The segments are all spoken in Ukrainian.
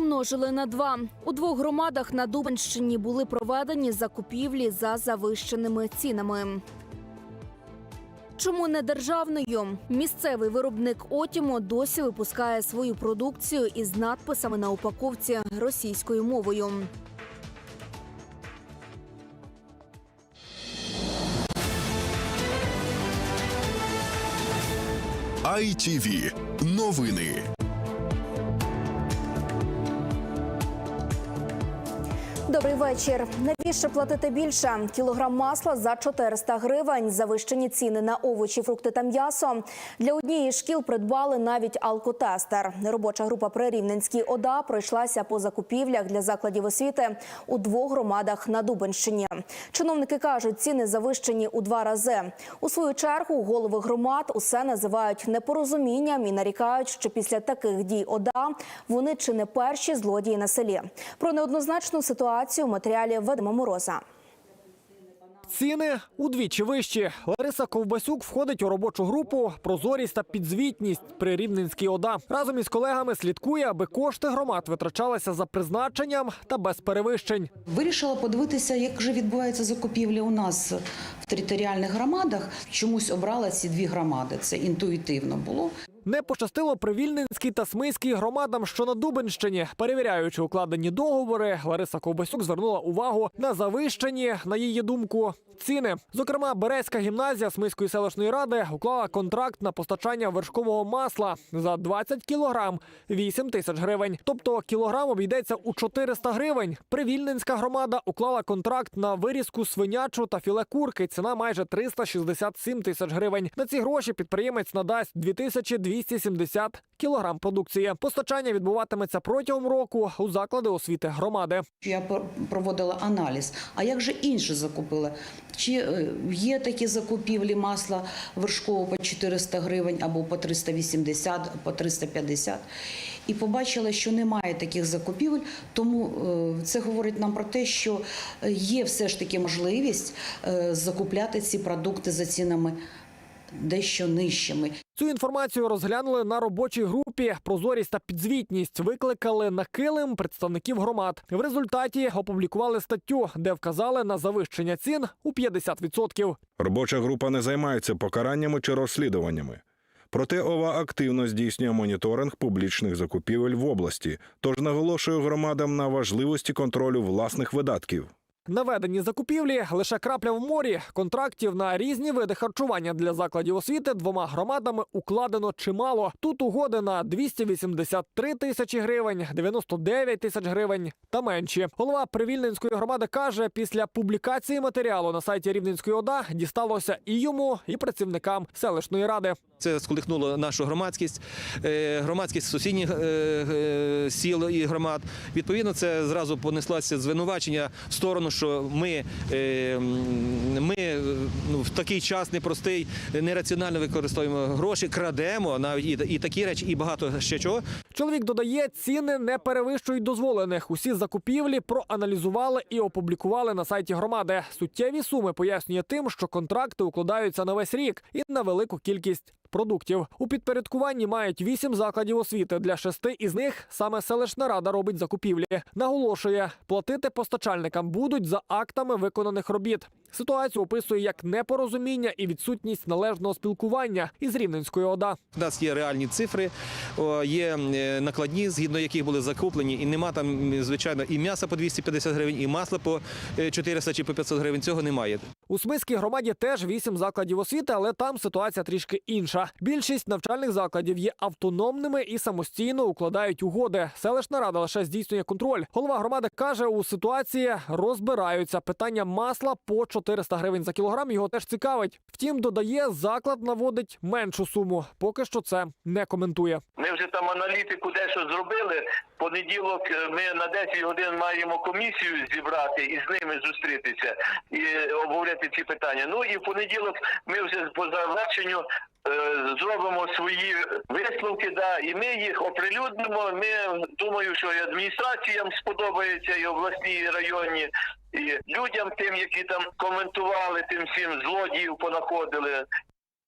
Помножили на два. У двох громадах на Дубенщині були проведені закупівлі за завищеними цінами. Чому не державною? Місцевий виробник Отімо досі випускає свою продукцію із надписами на упаковці російською мовою. ITV. Новини. Вечір. Навіщо платити більше? Кілограм масла за 400 гривень. Завищені ціни на овочі, фрукти та м'ясо. Для однієї шкіл придбали навіть алкотестер. Робоча група при Рівненській ОДА пройшлася по закупівлях для закладів освіти у двох громадах на Дубенщині. Чиновники кажуть, ціни завищені у два рази. У свою чергу голови громад усе називають непорозумінням і нарікають, що після таких дій ОДА вони чи не перші злодії на селі. Про неоднозначну ситуацію матеріалі Вадима Мороза. Ціни удвічі вищі. Лариса Ковбасюк входить у робочу групу прозорість та підзвітність при Рівненській ОДА. Разом із колегами слідкує, аби кошти громад витрачалися за призначенням та без перевищень. Вирішила подивитися, як же відбувається закупівлі у нас територіальних громадах. Чомусь обрала ці дві громади. Це інтуїтивно було. Не пощастило при Вільненській та Смиській громадам, що на Дубенщині. Перевіряючи укладені договори, Лариса Ковбасюк звернула увагу на завищені, на її думку, ціни. Зокрема, Березька гімназія Смиської селищної ради уклала контракт на постачання вершкового масла за 20 кілограм 8 тисяч гривень. Тобто кілограм обійдеться у 400 гривень. Привільненська громада уклала контракт на вирізку свинячу та філе курки. Ціна майже 367 тисяч гривень. На ці гроші підприємець надасть 2270 кілограм продукції. Постачання відбуватиметься протягом року у заклади освіти громади. Я проводила аналіз. А як же інші закупили? Чи е, є такі закупівлі масла вершкового по 400 гривень або по 380, по 350? І побачила, що немає таких закупівель, тому е, це говорить нам про те, що е, є все ж таки можливість е, закупляти ці продукти за цінами дещо нижчими. Цю інформацію розглянули на робочій групі. Прозорість та підзвітність викликали на килим представників громад. В результаті опублікували статтю, де вказали на завищення цін у 50%. Робоча група не займається покараннями чи розслідуваннями. Проте ОВА активно здійснює моніторинг публічних закупівель в області, тож наголошує громадам на важливості контролю власних видатків. Наведені закупівлі лише крапля в морі. Контрактів на різні види харчування для закладів освіти двома громадами укладено чимало. Тут угоди на 283 тисячі гривень, 99 тисяч гривень та менші. Голова Привільненської громади каже, після публікації матеріалу на сайті Рівненської ОДА дісталося і йому, і працівникам селищної ради. Це сколихнуло нашу громадськість, е, громадськість сусідніх е, е, сіл і громад. Відповідно, це зразу понеслося звинувачення в сторону, що ми, е, ми е, ну, в такий час непростий, нераціонально використовуємо гроші, крадемо навіть і, і такі речі, і багато ще чого. Чоловік додає, ціни не перевищують дозволених. Усі закупівлі проаналізували і опублікували на сайті громади. Суттєві суми пояснює тим, що контракти укладаються на весь рік і на велику кількість. Продуктів у підпорядкуванні мають вісім закладів освіти. Для шести із них саме селищна рада робить закупівлі. Наголошує, платити постачальникам будуть за актами виконаних робіт. Ситуацію описує як непорозуміння і відсутність належного спілкування із Рівненською ОДА. У нас є реальні цифри, є е, накладні, згідно яких були закуплені, і нема там, звичайно, і м'яса по 250 гривень, і масла по е, 400 чи по 500 гривень. Цього немає. У Смиській громаді теж вісім закладів освіти, але там ситуація трішки інша. Більшість навчальних закладів є автономними і самостійно укладають угоди. Селищна рада лише здійснює контроль. Голова громади каже, у ситуації розбираються. Питання масла по 400 гривень за кілограм його теж цікавить. Втім, додає, заклад наводить меншу суму. Поки що це не коментує. Ми вже там аналітику дещо зробили. Понеділок е, ми на 10 годин маємо комісію зібрати і з ними зустрітися і обговорити ці питання. Ну і в понеділок ми вже по завершенню е, зробимо свої висновки. Да, і ми їх оприлюднимо. Ми думаю, що і адміністраціям сподобається, і обласній, і районні. І людям, тим, які там коментували, тим всім злодіїв понаходили.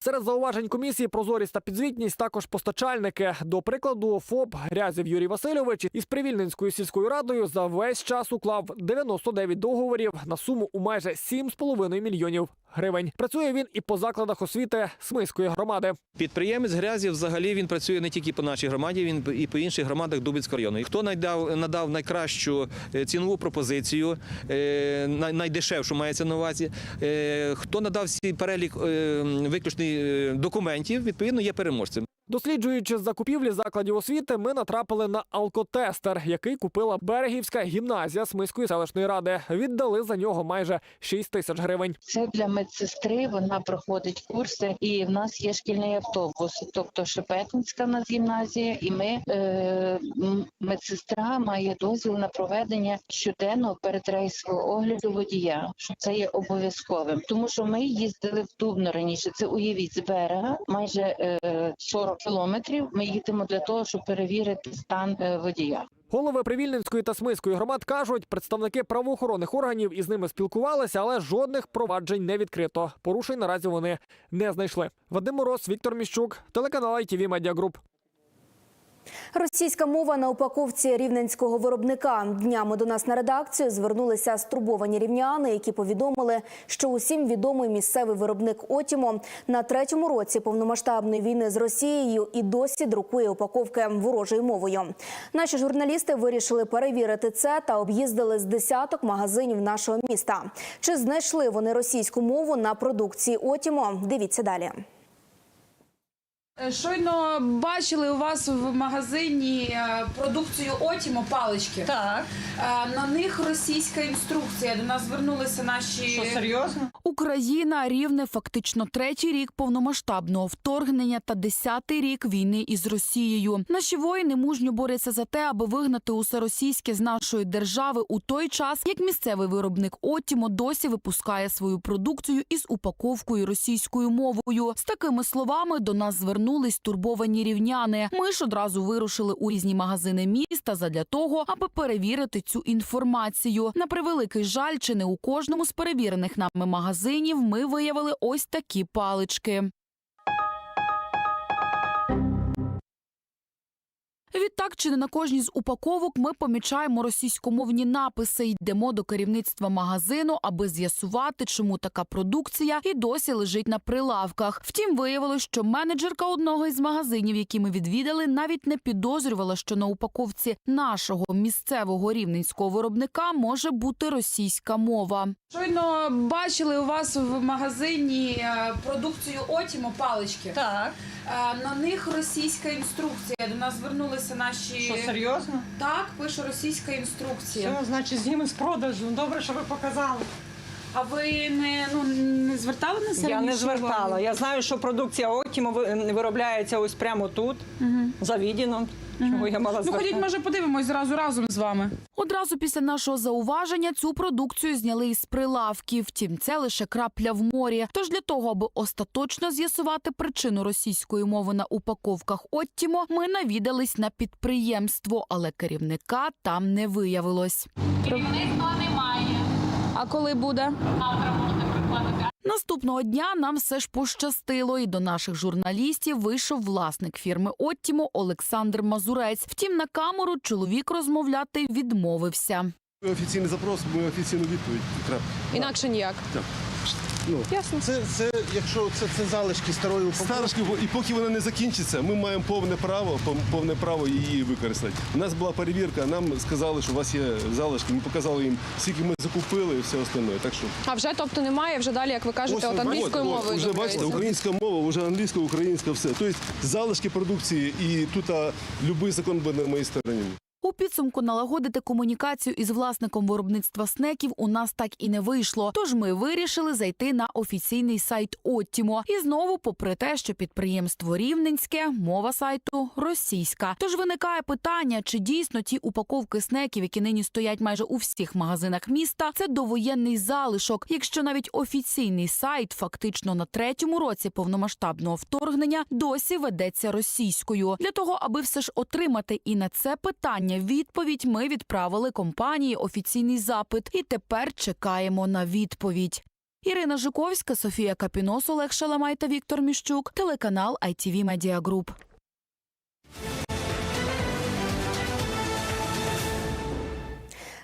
Серед зауважень комісії прозорість та підзвітність також постачальники. До прикладу, ФОП Грязів Юрій Васильович із Привільненською сільською радою за весь час уклав 99 договорів на суму у майже 7,5 мільйонів гривень. Працює він і по закладах освіти Смиської громади. Підприємець грязі взагалі він працює не тільки по нашій громаді, він і по інших громадах Дубицького району. Хто надав, надав найкращу е, цінову пропозицію, е, найдешевшу мається на увазі, е, хто надав всі перелік виключний документів, відповідно є переможцем. Досліджуючи закупівлі закладів освіти, ми натрапили на алкотестер, який купила берегівська гімназія Смиської селищної ради. Віддали за нього майже 6 тисяч гривень. Це для медсестри. Вона проходить курси, і в нас є шкільний автобус. Тобто Шепетинська в нас гімназія, і ми е, медсестра має дозвіл на проведення щоденного передрейсового огляду водія. Що це є обов'язковим, тому що ми їздили в Дубно раніше. Це уявіть з берега, майже е, 40 кілометрів. Ми їдемо для того, щоб перевірити стан е, водія. Голови Привільненської та Смиської громад кажуть, представники правоохоронних органів із ними спілкувалися, але жодних проваджень не відкрито. Порушень наразі вони не знайшли. Вадим Мороз, Віктор Міщук, телеканал ITV Media. Російська мова на упаковці рівненського виробника. Днями до нас на редакцію звернулися стурбовані рівняни, які повідомили, що усім відомий місцевий виробник Отімо на третьому році повномасштабної війни з Росією і досі друкує упаковки ворожою мовою. Наші журналісти вирішили перевірити це та об'їздили з десяток магазинів нашого міста. Чи знайшли вони російську мову на продукції Отімо? Дивіться далі. Е, Щойно бачили у вас в магазині е, продукцію Отімо палички. Так, Е, На них російська інструкція. До нас звернулися наші що серйозно? Україна рівне фактично третій рік повномасштабного вторгнення та десятий рік війни із Росією. Наші воїни мужньо борються за те, аби вигнати усе російське з нашої держави у той час, як місцевий виробник Отімо досі випускає свою продукцію із упаковкою російською мовою. З такими словами до нас звернулись турбовані рівняни. Ми ж одразу вирушили у різні магазини міста задля того, аби перевірити цю інформацію. На превеликий жаль, чи не у кожному з перевірених нами магазинів ми виявили ось такі палички. Відтак, чи не на кожній з упаковок ми помічаємо російськомовні написи. Йдемо до керівництва магазину, аби з'ясувати, чому така продукція і досі лежить на прилавках. Втім, виявилось, що менеджерка одного із магазинів, які ми відвідали, навіть не підозрювала, що на упаковці нашого місцевого рівненського виробника може бути російська мова. щойно бачили у вас в магазині е, продукцію Отімо палички. Так, Е, На них російська інструкція. До нас звернулися наші що серйозно? так. Пише російська інструкція. Все, значить, знімемо з продажу. Добре, що ви показали. А ви не ну не звертали на себе? Я не раніше звертала. Я знаю, що продукція Отімо ви- виробляється ось прямо тут, за Відіном. Чого я мала Ну звертати? ходіть, може, подивимось зразу разом з вами. Одразу після нашого зауваження цю продукцію зняли із прилавків. Втім, це лише крапля в морі. Тож для того, аби остаточно з'ясувати причину російської мови на упаковках Оттімо, ми навідались на підприємство, але керівника там не виявилось. Керівництва немає. А коли буде? Наступного дня нам все ж пощастило, і до наших журналістів вийшов власник фірми Оттімо Олександр Мазурець. Втім, на камеру чоловік розмовляти відмовився. Офіційний запрос, ми офіційну відповідь. Крапка. Інакше ніяк. Ну, Ясно. Це, це, якщо це, це залишки старої упаковки. Старишки, і поки вона не закінчиться, ми маємо повне право, пов- повне право її використати. У нас була перевірка, нам сказали, що у вас є залишки. Ми показали їм, скільки ми закупили і все остальне. Так що А вже тобто немає, вже далі, як ви кажете, от англійською от, мовою. Вже бачите, українська мова, вже англійська, українська, все. Тобто залишки продукції і тут а, будь-який закон буде на моїй стороні. У підсумку налагодити комунікацію із власником виробництва снеків у нас так і не вийшло. Тож ми вирішили зайти на офіційний сайт Оттімо. І знову, попри те, що підприємство рівненське, мова сайту російська. Тож виникає питання, чи дійсно ті упаковки снеків, які нині стоять майже у всіх магазинах міста, це довоєнний залишок, якщо навіть офіційний сайт фактично на третьому році повномасштабного вторгнення досі ведеться російською. Для того, аби все ж отримати і на це питання відповідь, ми відправили компанії офіційний запит і тепер чекаємо на відповідь. Ірина Жуковська, Софія Капінос, Олег Шаламай та Віктор Міщук. Телеканал ITV Media Group.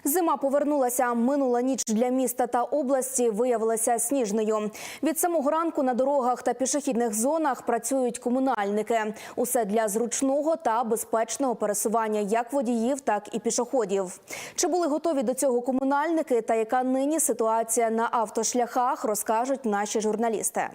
Зима повернулася. Минула ніч для міста та області виявилася сніжною. Від самого ранку на дорогах та пішохідних зонах працюють комунальники. Усе для зручного та безпечного пересування як водіїв, так і пішоходів. Чи були готові до цього комунальники та яка нині ситуація на автошляхах, розкажуть наші журналісти.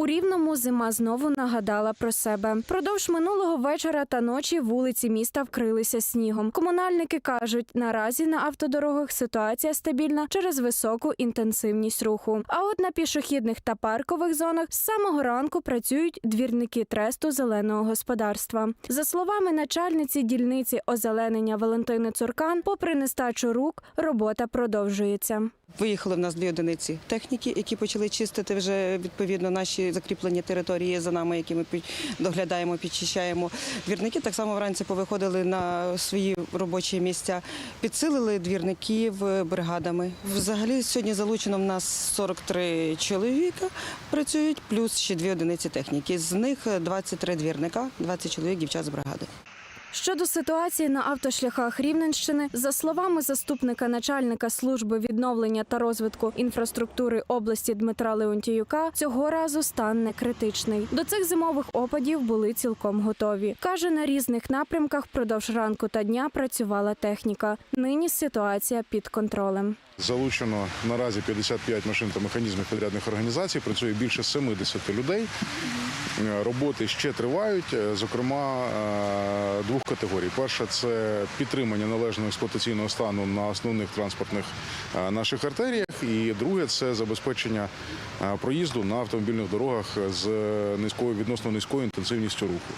У Рівному зима знову нагадала про себе. Продовж минулого вечора та ночі вулиці міста вкрилися снігом. Комунальники кажуть, наразі на автодорогах ситуація стабільна через високу інтенсивність руху. А от на пішохідних та паркових зонах з самого ранку працюють двірники тресту зеленого господарства. За словами начальниці дільниці озеленення Валентини Цуркан, попри нестачу рук, робота продовжується. Виїхали в нас дві одиниці техніки, які почали чистити вже відповідно наші закріплені території за нами, які ми доглядаємо, підчищаємо. Двірники так само вранці повиходили на свої робочі місця, підсилили двірників бригадами. Взагалі сьогодні залучено в нас 43 чоловіка працюють, плюс ще дві одиниці техніки. З них 23 двірника, 20 чоловік дівчат з бригади. Щодо ситуації на автошляхах Рівненщини, за словами заступника начальника служби відновлення та розвитку інфраструктури області Дмитра Леонтіюка, цього разу стан не критичний. До цих зимових опадів були цілком готові. каже, на різних напрямках впродовж ранку та дня працювала техніка. Нині ситуація під контролем. Залучено наразі 55 машин та механізмів підрядних організацій. Працює більше 70 людей. Е, Роботи ще тривають, е, зокрема е, двох категорій. Перша це підтримання належного експлуатаційного стану на основних транспортних е, наших артеріях. І друге це забезпечення е, проїзду на автомобільних дорогах з низькою відносно низькою інтенсивністю руху.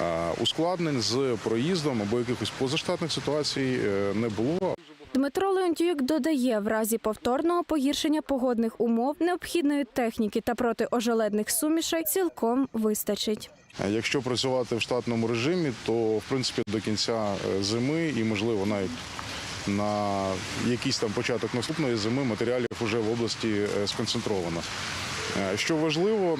Е, Ускладнень з проїздом або якихось позаштатних ситуацій не було. Дмитро Леонтіюк додає, в разі повторного погіршення погодних умов необхідної техніки та протиожеледних сумішей цілком вистачить. А Якщо працювати в штатному режимі, то в принципі до кінця е, зими і можливо навіть на якийсь там початок наступної зими матеріалів вже в області е, сконцентровано. Е, Що важливо,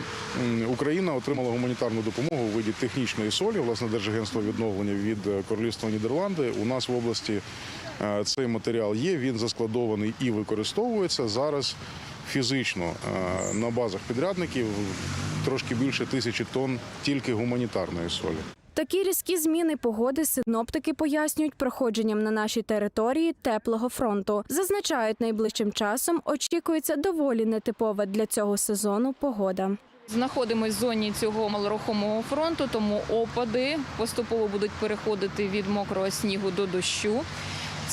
Україна отримала гуманітарну допомогу у виді технічної солі, власне, Держагентство відновлення від е, Королівства Нідерланди. У нас в області е, цей матеріал є, він заскладований і використовується зараз фізично е, на базах підрядників трошки більше тисячі тонн тільки гуманітарної солі. Такі різкі зміни погоди синоптики пояснюють проходженням на нашій території теплого фронту. Зазначають, найближчим часом очікується доволі нетипова для цього сезону погода. Знаходимось в зоні цього малорухомого фронту, тому опади поступово будуть переходити від мокрого снігу до дощу.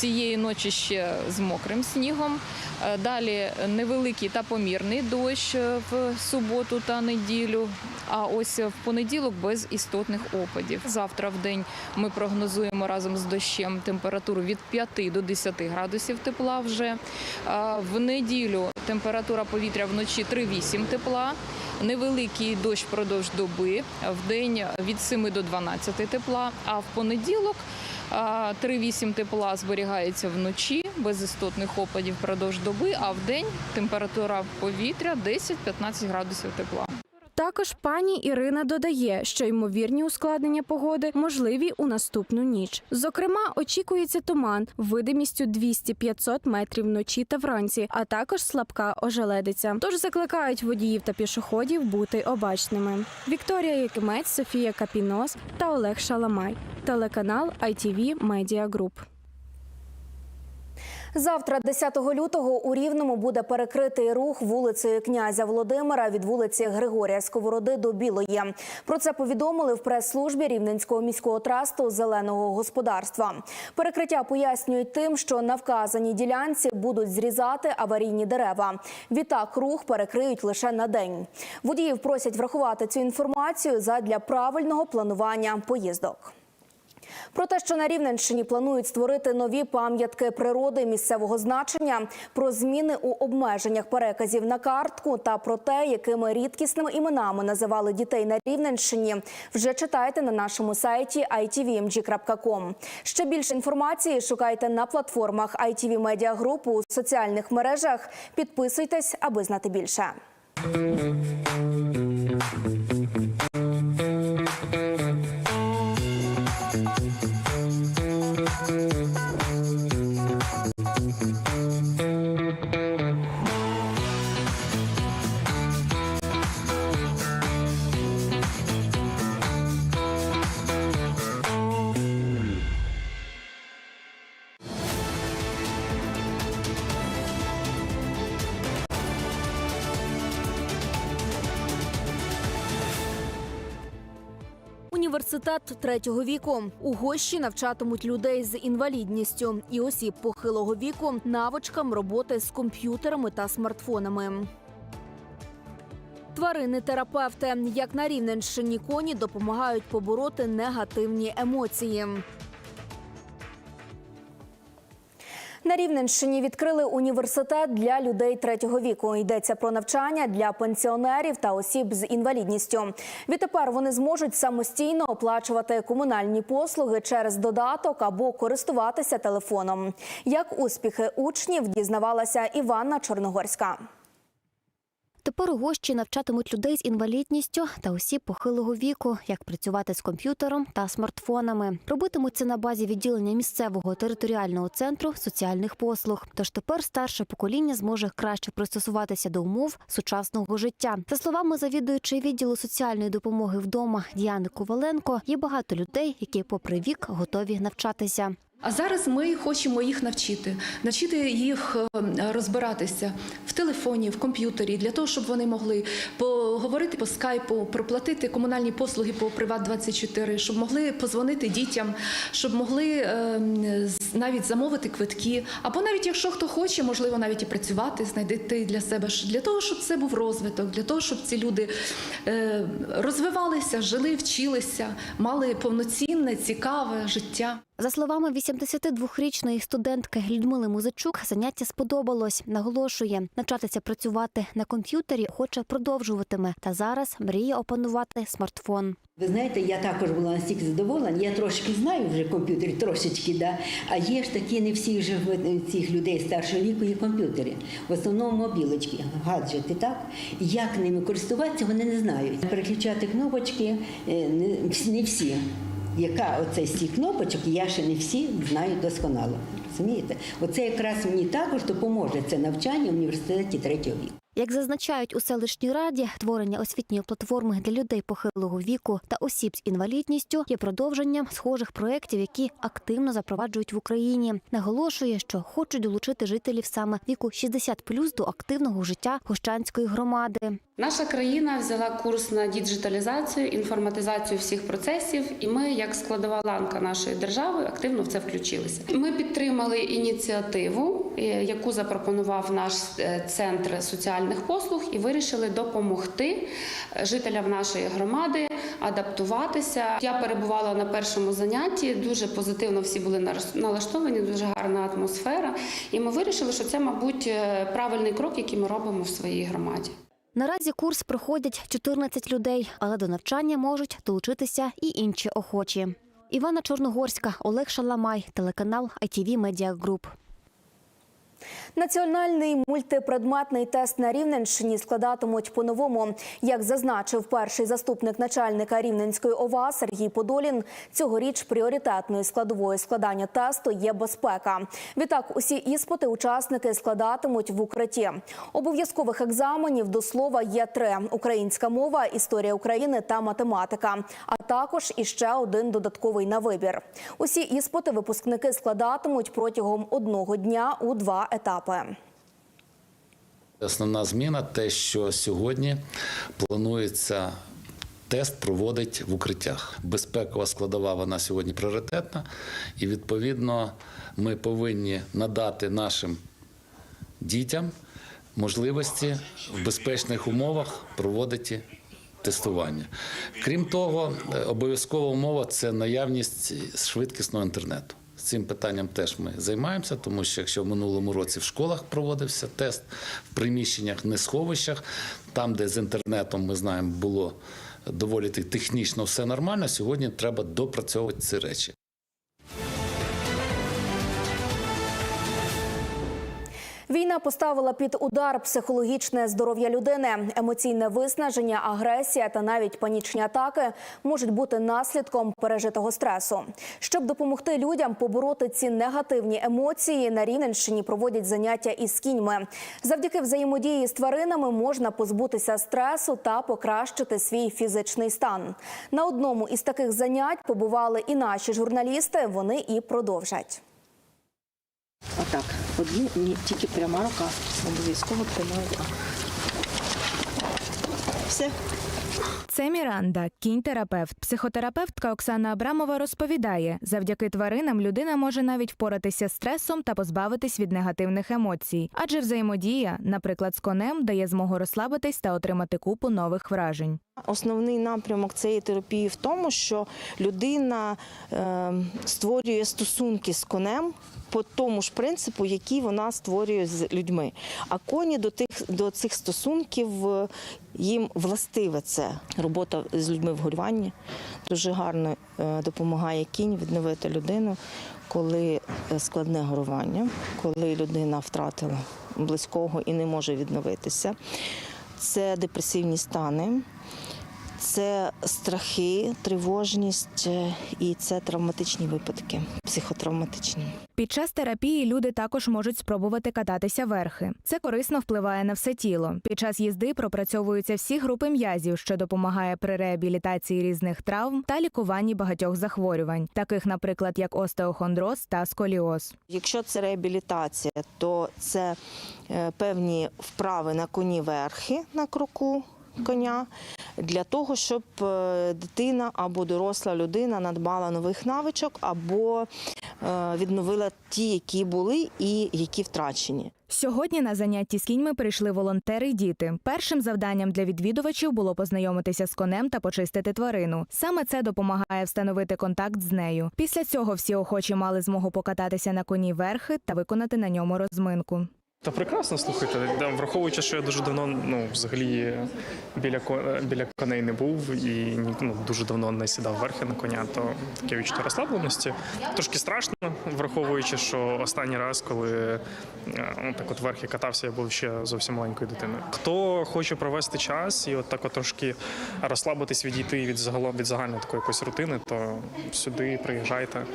Цієї ночі ще з мокрим снігом. Е, Далі невеликий та помірний дощ е, в суботу та неділю. А ось в понеділок без істотних опадів. Завтра в день ми прогнозуємо разом з дощем температуру від 5 до 10 градусів тепла вже. В неділю температура повітря вночі 3-8 тепла. Невеликий дощ впродовж доби, в день від 7 до 12 тепла, а в понеділок 3-8 тепла зберігається вночі без істотних опадів впродовж доби, а в день температура повітря 10-15 градусів тепла. Також пані Ірина додає, що ймовірні ускладнення погоди можливі у наступну ніч. Зокрема, очікується туман видимістю 200-500 метрів вночі та вранці, а також слабка ожеледиця. Тож закликають водіїв та пішоходів бути обачними. Вікторія Якимець, Софія Капінос та Олег Шаламай. Телеканал ITV Media Group. Завтра, 10 лютого, у Рівному буде перекритий рух вулицею князя Володимира від вулиці Григорія Сковороди до Білої. Про це повідомили в прес-службі Рівненського міського трасту зеленого господарства. Перекриття пояснюють тим, що на вказаній ділянці будуть зрізати аварійні дерева. Відтак рух перекриють лише на день. Водіїв просять врахувати цю інформацію задля правильного планування поїздок. Про те, що на Рівненщині планують створити нові пам'ятки природи місцевого значення, про зміни у обмеженнях переказів на картку та про те, якими рідкісними іменами називали дітей на Рівненщині, вже читайте на нашому сайті itvmg.com. Ще більше інформації шукайте на платформах ITV Media Group у соціальних мережах. Підписуйтесь, аби знати більше. Університет третього віку у гощі навчатимуть людей з інвалідністю і осіб похилого віку навичкам роботи з комп'ютерами та смартфонами. Тварини-терапевти, як на Рівненщині коні допомагають побороти негативні емоції. На Рівненщині відкрили університет для людей третього віку. Йдеться про навчання для пенсіонерів та осіб з інвалідністю. Відтепер вони зможуть самостійно оплачувати комунальні послуги через додаток або користуватися телефоном. Як успіхи учнів дізнавалася Іванна Чорногорська. Тепер у гощі навчатимуть людей з інвалідністю та осіб похилого віку, як працювати з комп'ютером та смартфонами. Робитимуть це на базі відділення місцевого територіального центру соціальних послуг. Тож тепер старше покоління зможе краще пристосуватися до умов сучасного життя. За словами завідуючої відділу соціальної допомоги вдома Діани Коваленко, є багато людей, які, попри вік, готові навчатися. А зараз ми хочемо їх навчити, навчити їх е, розбиратися в телефоні, в комп'ютері, для того, щоб вони могли поговорити по скайпу, проплатити комунальні послуги по Приват 24 щоб могли позвонити дітям, щоб могли е, навіть замовити квитки, або навіть якщо хто хоче, можливо, навіть і працювати, знайти для себе для того, щоб це був розвиток, для того, щоб ці люди е, розвивалися, жили, вчилися, мали повноцінне, цікаве життя. За словами 82-річної студентки Людмили Музичук, заняття сподобалось. Наголошує, навчатися працювати на комп'ютері хоче продовжуватиме. Та зараз мріє опанувати смартфон. Ви знаєте, я також була настільки задоволена. Я трошки знаю вже комп'ютер, трошечки, да. А є ж такі, не всіх же цих людей старшого віку є комп'ютери. В основному мобілочки, гаджети, так? Як ними користуватися, вони не знають. Переключати кнопочки е, всі- не всі. Яка оце з цих кнопочок, я ще не всі знаю досконало. Розумієте? Оце якраз мені також допоможе це навчання в університеті третього віку. Як зазначають у селищній раді, творення освітньої платформи для людей похилого віку та осіб з інвалідністю є продовженням схожих проєктів, які активно запроваджують в Україні. Наголошує, що хочуть долучити жителів саме віку 60+, до активного життя Гощанської громади. Наша країна взяла курс на діджиталізацію, інформатизацію всіх процесів, і ми, як складова ланка нашої держави, активно в це включилися. Ми підтримали ініціативу, е, яку запропонував наш е, центр соціальних послуг, і вирішили допомогти е, жителям нашої громади адаптуватися. Я перебувала на першому занятті. Дуже позитивно всі були налаштовані, дуже гарна атмосфера. І ми вирішили, що це, мабуть, е, правильний крок, який ми робимо в своїй громаді. Наразі курс проходять 14 людей, але до навчання можуть долучитися і інші охочі. Івана Чорногорська, Олег Шаламай, телеканал ITV Media Group. Національний мультипредметний тест на Рівненщині складатимуть по-новому. Як зазначив перший заступник начальника Рівненської ОВА Сергій Подолін, цьогоріч пріоритетною складовою складання тесту є безпека. Відтак, усі іспити учасники складатимуть в укритті. Обов'язкових екзаменів до слова є три: українська мова, історія України та математика. А також іще один додатковий на вибір. Усі іспити випускники складатимуть протягом одного дня у два етапи. Основна зміна те, що сьогодні планується тест проводить в укриттях. Безпекова складова вона сьогодні пріоритетна, і відповідно ми повинні надати нашим дітям можливості в безпечних умовах проводити тестування. Крім того, обов'язкова умова це наявність швидкісного інтернету. Цим питанням теж ми займаємося, тому що якщо в минулому році в школах проводився тест в приміщеннях, не сховищах, там, де з інтернетом ми знаємо, було доволі технічно все нормально. Сьогодні треба допрацьовувати ці речі. Війна поставила під удар психологічне здоров'я людини. Емоційне виснаження, агресія та навіть панічні атаки можуть бути наслідком пережитого стресу. Щоб допомогти людям побороти ці негативні емоції, на Рівненщині проводять заняття із кіньми. Завдяки взаємодії з тваринами можна позбутися стресу та покращити свій фізичний стан. На одному із таких занять побували і наші журналісти. Вони і продовжать. Отак. Одні ні, тільки пряма рука. Обов'язково пряма. Все. Це Міранда, кінь-терапевт. Психотерапевтка Оксана Абрамова розповідає, завдяки тваринам людина може навіть впоратися з стресом та позбавитись від негативних емоцій. Адже взаємодія, наприклад, з конем, дає змогу розслабитись та отримати купу нових вражень. Основний напрямок цієї терапії в тому, що людина е, створює стосунки з конем по тому ж принципу, який вона створює з людьми. А коні до тих до цих стосунків їм властиве це робота з людьми в горюванні. Дуже гарно е, допомагає кінь відновити людину, коли е, складне горювання, коли людина втратила близького і не може відновитися. Це депресивні стани. Це страхи, тривожність е, і це травматичні випадки, психотравматичні. Під час терапії люди також можуть спробувати кататися верхи. Це корисно впливає на все тіло. Під час їзди пропрацьовуються всі групи м'язів, що допомагає при реабілітації різних травм та лікуванні багатьох захворювань, таких, наприклад, як остеохондроз та сколіоз. Якщо це реабілітація, то це е, певні вправи на коні верхи на кроку коня для того, щоб е, дитина або доросла людина надбала нових навичок або е, відновила ті, які були і які втрачені. Сьогодні на занятті з кіньми прийшли волонтери й діти. Першим завданням для відвідувачів було познайомитися з конем та почистити тварину. Саме це допомагає встановити контакт з нею. Після цього всі охочі мали змогу покататися на коні верхи та виконати на ньому розминку. Та прекрасно слухайте, враховуючи, що я дуже давно ну взагалі біля біля коней не був і ну, дуже давно не сідав верхи на коня, то таке відчуття розслабленості. Трошки страшно, враховуючи, що останній раз, коли е, ну, так от верхи катався, я був ще зовсім маленькою дитиною. Хто хоче провести час і от так от трошки розслабитись, відійти від загалом від загальної такої якоїсь рутини, то сюди приїжджайте,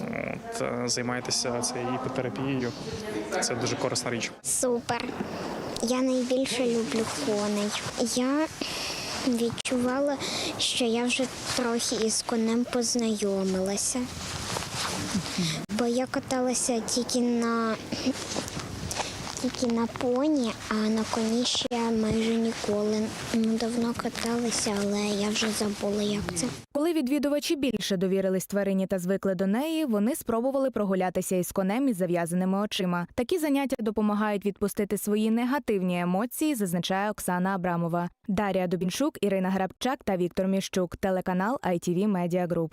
от, е, займайтеся цією іпотерапією. Це дуже корисна річ. Супер. Я найбільше люблю коней. Я відчувала, що я вже трохи із конем познайомилася. Бо я каталася тільки на тільки на поні, а на коні ще майже ніколи. Ну, давно каталася, але я вже забула, як це. Коли відвідувачі більше довірились тварині та звикли до неї, вони спробували прогулятися із конем із зав'язаними очима. Такі заняття допомагають відпустити свої негативні емоції, зазначає Оксана Абрамова. Дар'я Дубінчук, Ірина Грабчак та Віктор Міщук. Телеканал ITV Media Group.